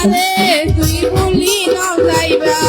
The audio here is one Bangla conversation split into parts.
Cadê? Tu engolindo, não sai pra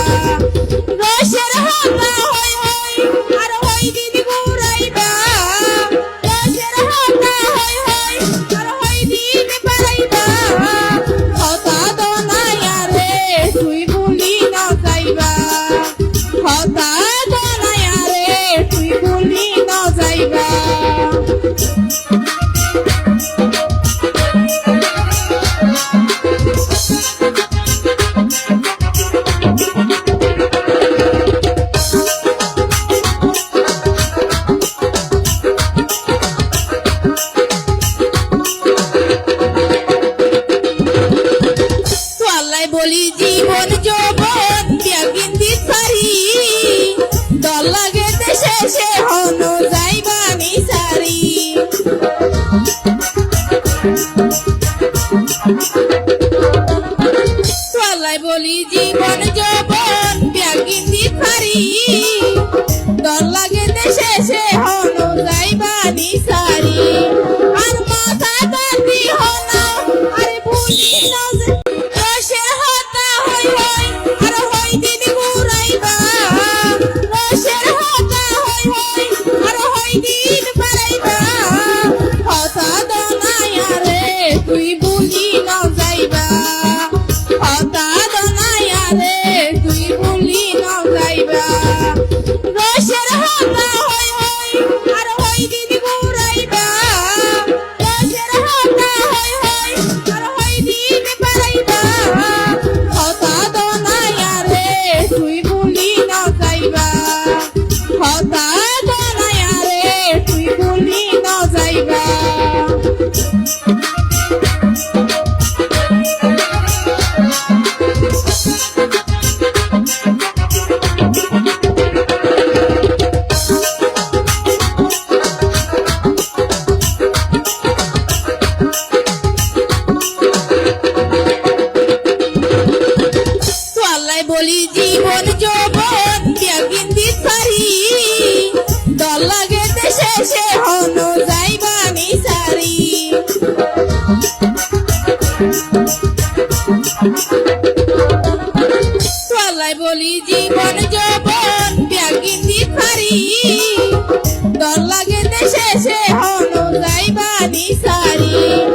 জীবন যৌবন ত্যাগিন দিশারি। দল লাগে দেশে সে হন যাইবা নিসারি। বলি জীবন যৌবন জীবন যৌবন ত্যাগিন দিত পারি। দল লাগে দেশে, সে হন যাইবা আমি সারি তলাই বলি জীবন যৌবন ত্যাগিন দিত দল লাগে দেশে, সে হন যাইবা আমি সারি